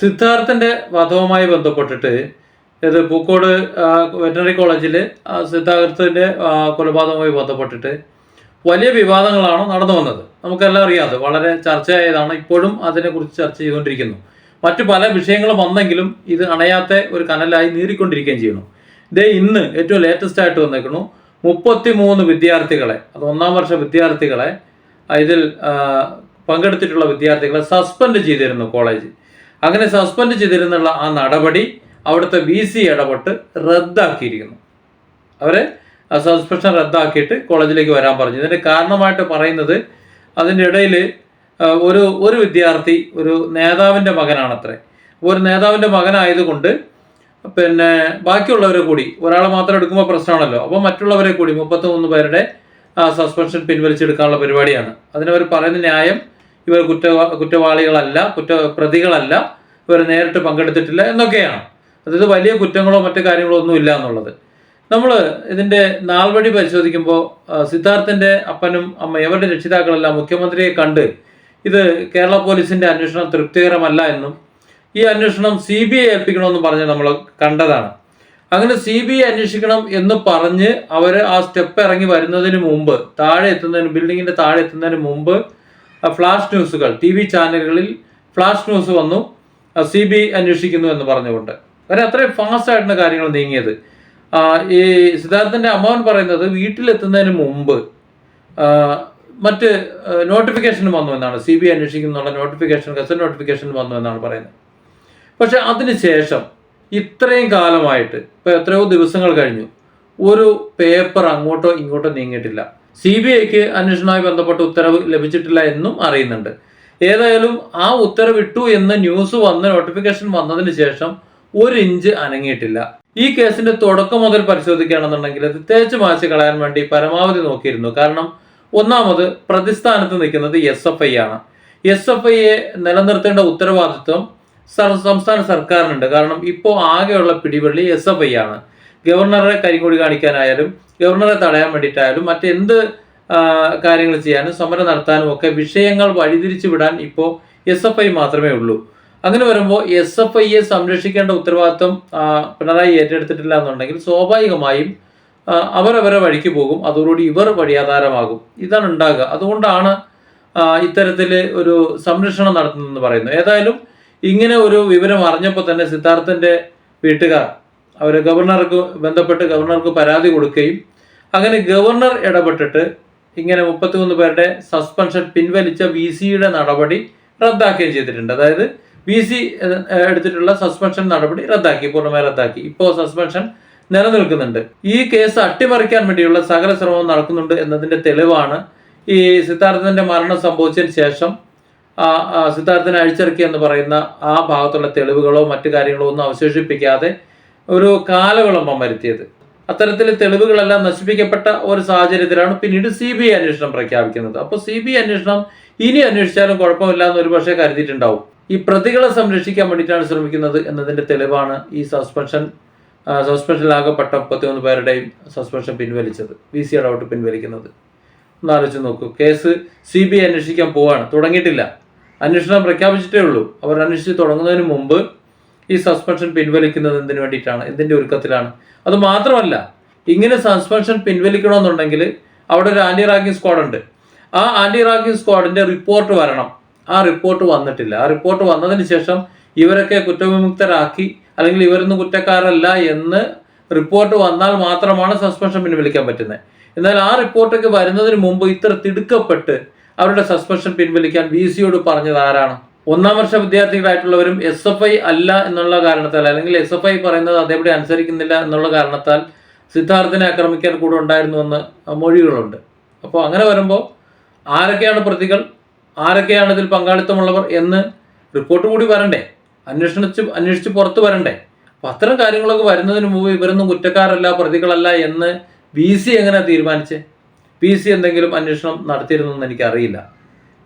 സിദ്ധാർത്ഥന്റെ വധവുമായി ബന്ധപ്പെട്ടിട്ട് ഇത് പൂക്കോട് വെറ്ററിനറി കോളേജിൽ സിദ്ധാർത്ഥന്റെ കൊലപാതകവുമായി ബന്ധപ്പെട്ടിട്ട് വലിയ വിവാദങ്ങളാണ് നടന്നു വന്നത്. നമുക്കെല്ലാം അറിയാതെ വളരെ ചർച്ചയായതാണ്. ഇപ്പോഴും അതിനെക്കുറിച്ച് ചർച്ച ചെയ്തുകൊണ്ടിരിക്കുന്നു. മറ്റു പല വിഷയങ്ങളും വന്നെങ്കിലും ഇത് അണയാത്ത ഒരു കനലായി നീറിക്കൊണ്ടിരിക്കുകയും ചെയ്യുന്നു. ഇതേ ഇന്ന് ഏറ്റവും ലേറ്റസ്റ്റ് ആയിട്ട് വന്നേക്കുന്നു മുപ്പത്തി മൂന്ന് വിദ്യാർത്ഥികളെ അത് ഒന്നാം വർഷ വിദ്യാർത്ഥികളെ ഇതിൽ പങ്കെടുത്തിട്ടുള്ള വിദ്യാർത്ഥികളെ സസ്പെൻഡ് ചെയ്തിരുന്നു കോളേജ്. അങ്ങനെ സസ്പെൻഡ് ചെയ്തിരുന്നുള്ള ആ നടപടി അവിടുത്തെ വി സി ഇടപെട്ട് റദ്ദാക്കിയിരിക്കുന്നു. അവരെ സസ്പെൻഷൻ റദ്ദാക്കിയിട്ട് കോളേജിലേക്ക് വരാൻ പറഞ്ഞു. ഇതിന്റെ കാരണമായിട്ട് പറയുന്നത് അതിന്റെ ഇടയിൽ ഒരു ഒരു വിദ്യാർത്ഥി ഒരു നേതാവിന്റെ മകനാണത്രേ. ഒരു നേതാവിന്റെ മകനായതുകൊണ്ട് പിന്നെ ബാക്കിയുള്ളവരെ കൂടി ഒരാളെ മാത്രം എടുക്കുമ്പോൾ പ്രശ്നമാണല്ലോ. അപ്പോൾ മറ്റുള്ളവരെ കൂടി മുപ്പത്തി മൂന്ന് പേരുടെ സസ്പെൻഷൻ പിൻവലിച്ചെടുക്കാനുള്ള പരിപാടിയാണ്. അതിനവർ പറയുന്ന ന്യായം ഇവർ കുറ്റ കുറ്റവാളികളല്ല കുറ്റ പ്രതികളല്ല ഇവർ നേരിട്ട് പങ്കെടുത്തിട്ടില്ല എന്നൊക്കെയാണ്. അതായത് വലിയ കുറ്റങ്ങളോ മറ്റു കാര്യങ്ങളോ ഒന്നും ഇല്ല എന്നുള്ളത്. നമ്മൾ ഇതിന്റെ നാൾവഴി പരിശോധിക്കുമ്പോൾ സിദ്ധാർത്ഥന്റെ അപ്പനും അമ്മയും അവരുടെ രക്ഷിതാക്കളെല്ലാം മുഖ്യമന്ത്രിയെ കണ്ട് ഇത് കേരള പോലീസിന്റെ അന്വേഷണം തൃപ്തികരമല്ല എന്നും ഈ അന്വേഷണം സി ബി ഐ ഏൽപ്പിക്കണമെന്നും പറഞ്ഞ് നമ്മൾ കണ്ടതാണ്. അങ്ങനെ സി ബി ഐ അന്വേഷിക്കണം എന്ന് പറഞ്ഞ് അവർ ആ സ്റ്റെപ്പ് ഇറങ്ങി വരുന്നതിന് മുമ്പ് താഴെ എത്തുന്നതിന് ബിൽഡിങ്ങിന്റെ താഴെ എത്തുന്നതിന് മുമ്പ് ഫ്ലാഷ് ന്യൂസുകൾ ടി വി ചാനലുകളിൽ ഫ്ലാഷ് ന്യൂസ് വന്നു. സി ബി അന്വേഷിക്കുന്നു എന്ന് പറഞ്ഞുകൊണ്ട്. അവർ അത്രയും ഫാസ്റ്റ് ആയിട്ടുള്ള കാര്യങ്ങൾ നീങ്ങിയത്. ഈ സിദ്ധാർത്ഥന്റെ അമ്മാവൻ പറയുന്നത് വീട്ടിലെത്തുന്നതിന് മുമ്പ് മറ്റ് നോട്ടിഫിക്കേഷൻ വന്നു എന്നാണ്. സി ബി ഐ അന്വേഷിക്കുന്നുള്ള നോട്ടിഫിക്കേഷൻ ഗസറ്റ് നോട്ടിഫിക്കേഷൻ വന്നു എന്നാണ് പറയുന്നത്. പക്ഷെ അതിനുശേഷം ഇത്രയും കാലമായിട്ട് ഇപ്പൊ എത്രയോ ദിവസങ്ങൾ കഴിഞ്ഞു ഒരു പേപ്പർ അങ്ങോട്ടോ ഇങ്ങോട്ടോ നീങ്ങിയിട്ടില്ല. സി ബി ഐക്ക് അന്വേഷണവുമായി ബന്ധപ്പെട്ട ഉത്തരവ് ലഭിച്ചിട്ടില്ല എന്നും അറിയുന്നുണ്ട്. ഏതായാലും ആ ഉത്തരവിട്ടു എന്ന ന്യൂസ് വന്ന് നോട്ടിഫിക്കേഷൻ വന്നതിന് ശേഷം ഒരു ഇഞ്ച് അനങ്ങിയിട്ടില്ല. ഈ കേസിന്റെ തുടക്കം മുതൽ പരിശോധിക്കുകയാണെന്നുണ്ടെങ്കിൽ അത് തേച്ച് മാച്ച് കളയാൻ വേണ്ടി പരമാവധി നോക്കിയിരുന്നു. കാരണം ഒന്നാമത് പ്രതിസ്ഥാനത്ത് നിൽക്കുന്നത് എസ് എഫ് ഐ ആണ്. എസ് എഫ് ഐയെ നിലനിർത്തേണ്ട ഉത്തരവാദിത്വം സംസ്ഥാന സർക്കാരിനുണ്ട്. കാരണം ഇപ്പോൾ ആകെയുള്ള പിടിവള്ളി എസ് എഫ് ഐ ആണ്. ഗവർണറെ കരിങ്കൊടി കാണിക്കാനായാലും ഗവർണറെ തടയാൻ വേണ്ടിയിട്ടായാലും മറ്റെന്ത് കാര്യങ്ങൾ ചെയ്യാനും സമരം നടത്താനും ഒക്കെ വിഷയങ്ങൾ വഴിതിരിച്ചു വിടാൻ ഇപ്പോൾ എസ് എഫ് ഐ മാത്രമേ ഉള്ളൂ. അങ്ങനെ വരുമ്പോൾ എസ് എഫ് ഐയെ സംരക്ഷിക്കേണ്ട ഉത്തരവാദിത്വം പിണറായി ഏറ്റെടുത്തിട്ടില്ല എന്നുണ്ടെങ്കിൽ സ്വാഭാവികമായും അവരവരെ വഴിക്ക് പോകും. അതോടുകൂടി ഇവർ വഴിയാധാരമാകും. ഇതാണ് ഉണ്ടാകുക. അതുകൊണ്ടാണ് ഇത്തരത്തിൽ ഒരു സംരക്ഷണം നടത്തുന്നതെന്ന് പറയുന്നത്. ഏതായാലും ഇങ്ങനെ ഒരു വിവരം അറിഞ്ഞപ്പോൾ തന്നെ സിദ്ധാർത്ഥന്റെ വീട്ടുകാർ അവർ ഗവർണർക്ക് ബന്ധപ്പെട്ട് ഗവർണർക്ക് പരാതി കൊടുക്കുകയും അങ്ങനെ ഗവർണർ ഇടപെട്ടിട്ട് ഇങ്ങനെ മുപ്പത്തിമൂന്ന് പേരുടെ സസ്പെൻഷൻ പിൻവലിച്ച വി സിയുടെ നടപടി റദ്ദാക്കുകയും ചെയ്തിട്ടുണ്ട്. അതായത് വി സി എടുത്തിട്ടുള്ള സസ്പെൻഷൻ നടപടി റദ്ദാക്കി പൂർണമായി റദ്ദാക്കി. ഇപ്പോൾ സസ്പെൻഷൻ നിലനിൽക്കുന്നുണ്ട്. ഈ കേസ് അട്ടിമറിക്കാൻ വേണ്ടിയുള്ള സകല ശ്രമവും നടക്കുന്നുണ്ട് എന്നതിന്റെ തെളിവാണ് ഈ സിദ്ധാർത്ഥന്റെ മരണം സംഭവിച്ചതിന് ശേഷം സിദ്ധാർത്ഥനെ അഴിച്ചിറക്കി എന്ന് പറയുന്ന ആ ഭാഗത്തുള്ള തെളിവുകളോ മറ്റു കാര്യങ്ങളോ ഒന്നും അവശേഷിപ്പിക്കാതെ ഒരു കാലവിളംബം വരുത്തിയത്. അത്തരത്തിൽ തെളിവുകളെല്ലാം നശിപ്പിക്കപ്പെട്ട ഒരു സാഹചര്യത്തിലാണ് പിന്നീട് സി ബി ഐ അന്വേഷണം പ്രഖ്യാപിക്കുന്നത്. അപ്പോൾ സി ബി ഐ അന്വേഷണം ഇനി അന്വേഷിച്ചാലും കുഴപ്പമില്ല എന്ന് ഒരുപക്ഷെ കരുതിയിട്ടുണ്ടാവും. ഈ പ്രതികളെ സംരക്ഷിക്കാൻ വേണ്ടിയിട്ടാണ് ശ്രമിക്കുന്നത് എന്നതിന്റെ തെളിവാണ് ഈ സസ്പെൻഷൻ സസ്പെൻഷനിലാകപ്പെട്ട മുപ്പത്തിമൂന്ന് പേരുടെയും സസ്പെൻഷൻ പിൻവലിച്ചത്. വി സി ഇടപെട്ട് പിൻവലിക്കുന്നത്. ഒന്ന് ആലോചിച്ച് നോക്കൂ. കേസ് സി ബി ഐ അന്വേഷിക്കാൻ പോവാണ്. തുടങ്ങിയിട്ടില്ല. അന്വേഷണം പ്രഖ്യാപിച്ചിട്ടേ ഉള്ളൂ. അവർ അന്വേഷിച്ച് തുടങ്ങുന്നതിന് മുമ്പ് ഈ സസ്പെൻഷൻ പിൻവലിക്കുന്നത് എന്തിനു വേണ്ടിയിട്ടാണ്? എന്തിന്റെ ഒരുക്കത്തിലാണ്? അത് മാത്രമല്ല ഇങ്ങനെ സസ്പെൻഷൻ പിൻവലിക്കണമെന്നുണ്ടെങ്കിൽ അവിടെ ഒരു ആന്റി റാങ്കിങ് സ്ക്വാഡ് ഉണ്ട്. ആ ആന്റി റാങ്കിങ് സ്ക്വാഡിന്റെ റിപ്പോർട്ട് വരണം. ആ റിപ്പോർട്ട് വന്നിട്ടില്ല. ആ റിപ്പോർട്ട് വന്നതിന് ശേഷം ഇവരൊക്കെ കുറ്റവിമുക്തരാക്കി അല്ലെങ്കിൽ ഇവരൊന്നും കുറ്റക്കാരല്ല എന്ന് റിപ്പോർട്ട് വന്നാൽ മാത്രമാണ് സസ്പെൻഷൻ പിൻവലിക്കാൻ പറ്റുന്നത് എന്നാൽ ആ റിപ്പോർട്ടൊക്കെ വരുന്നതിന് മുമ്പ് ഇത്ര തിടുക്കപ്പെട്ട് അവരുടെ സസ്പെൻഷൻ പിൻവലിക്കാൻ വി സിയോട് പറഞ്ഞത് ആരാണ്? ഒന്നാം വർഷ വിദ്യാർത്ഥികളായിട്ടുള്ളവരും എസ് എഫ് ഐ അല്ല എന്നുള്ള കാരണത്താൽ അല്ലെങ്കിൽ എസ് എഫ് ഐ പറയുന്നത് അതേപടി അനുസരിക്കുന്നില്ല എന്നുള്ള കാരണത്താൽ സിദ്ധാർത്ഥിനെ ആക്രമിക്കാൻ കൂടെ ഉണ്ടായിരുന്നുവെന്ന് മൊഴികളുണ്ട്. അപ്പോൾ അങ്ങനെ വരുമ്പോൾ ആരൊക്കെയാണ് പ്രതികൾ? ആരൊക്കെയാണ് ഇതിൽ പങ്കാളിത്തമുള്ളവർ എന്ന് റിപ്പോർട്ട് കൂടി വരണ്ടേ? അന്വേഷണിച്ച് അന്വേഷിച്ച് പുറത്ത് വരണ്ടേ? അപ്പം അത്തരം കാര്യങ്ങളൊക്കെ വരുന്നതിന് മുമ്പ് ഇവരൊന്നും കുറ്റക്കാരല്ല പ്രതികളല്ല എന്ന് വി സി എങ്ങനെ തീരുമാനിച്ച്? പി സി എന്തെങ്കിലും അന്വേഷണം നടത്തിയിരുന്നെന്ന് എനിക്കറിയില്ല.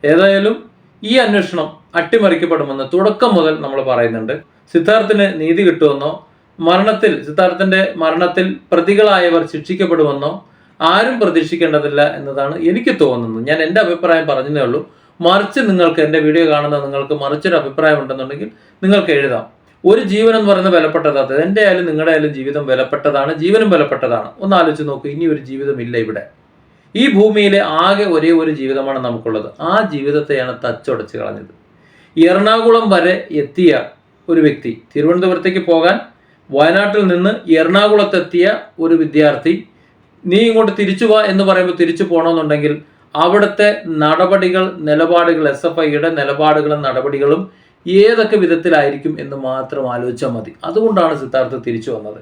ഏതായാലും ഈ അന്വേഷണം അട്ടിമറിക്കപ്പെടുമെന്ന് തുടക്കം മുതൽ നമ്മൾ പറയുന്നുണ്ട്. സിദ്ധാർത്ഥിന് നീതി കിട്ടുമെന്നോ മരണത്തിൽ സിദ്ധാർത്ഥന്റെ മരണത്തിൽ പ്രതികളായവർ ശിക്ഷിക്കപ്പെടുമെന്നോ ആരും പ്രതീക്ഷിക്കേണ്ടതില്ല എന്നതാണ് എനിക്ക് തോന്നുന്നത്. ഞാൻ എന്റെ അഭിപ്രായം പറഞ്ഞതേ ഉള്ളൂ. മറിച്ച് നിങ്ങൾക്ക് എന്റെ വീഡിയോ കാണുന്ന നിങ്ങൾക്ക് മറിച്ചൊരു അഭിപ്രായം ഉണ്ടെന്നുണ്ടെങ്കിൽ നിങ്ങൾക്ക് എഴുതാം. ഒരു ജീവൻ എന്ന് പറയുന്നത് വിലപ്പെട്ടതാണ് എന്റെ ആയാലും നിങ്ങളുടെ ആയാലും ജീവിതം വിലപ്പെട്ടതാണ് ജീവനും വിലപ്പെട്ടതാണ്. ഒന്ന് ആലോചിച്ച് നോക്കൂ ഇനി ഒരു ജീവിതമില്ല ഇവിടെ. ഈ ഭൂമിയിലെ ആകെ ഒരേ ഒരു ജീവിതമാണ് നമുക്കുള്ളത്. ആ ജീവിതത്തെയാണ് തച്ചുടച്ച് കളഞ്ഞത്. എറണാകുളം വരെ എത്തിയ ഒരു വ്യക്തി. തിരുവനന്തപുരത്തേക്ക് പോകാൻ വയനാട്ടിൽ നിന്ന് എറണാകുളത്തെത്തിയ ഒരു വിദ്യാർത്ഥി. നീ ഇങ്ങോട്ട് തിരിച്ചു വാ എന്ന് പറയുമ്പോൾ തിരിച്ചു പോകണമെന്നുണ്ടെങ്കിൽ അവിടുത്തെ നടപടികൾ നിലപാടുകൾ എസ് എഫ് ഐയുടെ നിലപാടുകളും നടപടികളും ഏതൊക്കെ വിധത്തിലായിരിക്കും എന്ന് മാത്രം ആലോചിച്ചാൽ മതി. അതുകൊണ്ടാണ് സിദ്ധാർത്ഥ തിരിച്ചു വന്നത്.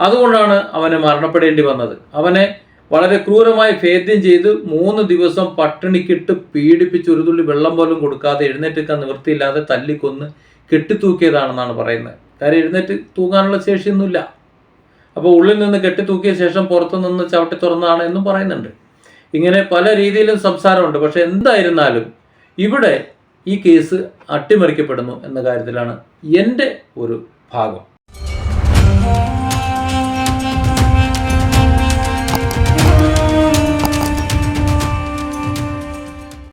അതുകൊണ്ടാണ് അവന് മരണപ്പെടേണ്ടി വന്നത്. അവനെ വളരെ ക്രൂരമായി ഭേദ്യം ചെയ്ത് മൂന്ന് ദിവസം പട്ടിണിക്കിട്ട് പീഡിപ്പിച്ച് ഒരു തുള്ളി വെള്ളം പോലും കൊടുക്കാതെ എഴുന്നേറ്റിക്കാൻ നിവൃത്തിയില്ലാതെ തല്ലിക്കൊന്ന് കെട്ടിത്തൂക്കിയതാണെന്നാണ് പറയുന്നത്. കാര്യം എഴുന്നേറ്റ് തൂങ്ങാനുള്ള ശേഷിയൊന്നുമില്ല. അപ്പോൾ ഉള്ളിൽ നിന്ന് കെട്ടിത്തൂക്കിയ ശേഷം പുറത്തു നിന്ന് ചവിട്ടി തുറന്നാണ് എന്നും പറയുന്നുണ്ട്. ഇങ്ങനെ പല രീതിയിലും സംസാരമുണ്ട്. പക്ഷെ എന്തായിരുന്നാലും ഇവിടെ ഈ കേസ് അട്ടിമറിക്കപ്പെടുന്നു എന്ന കാര്യത്തിലാണ് എന്റെ ഒരു ഭാഗം.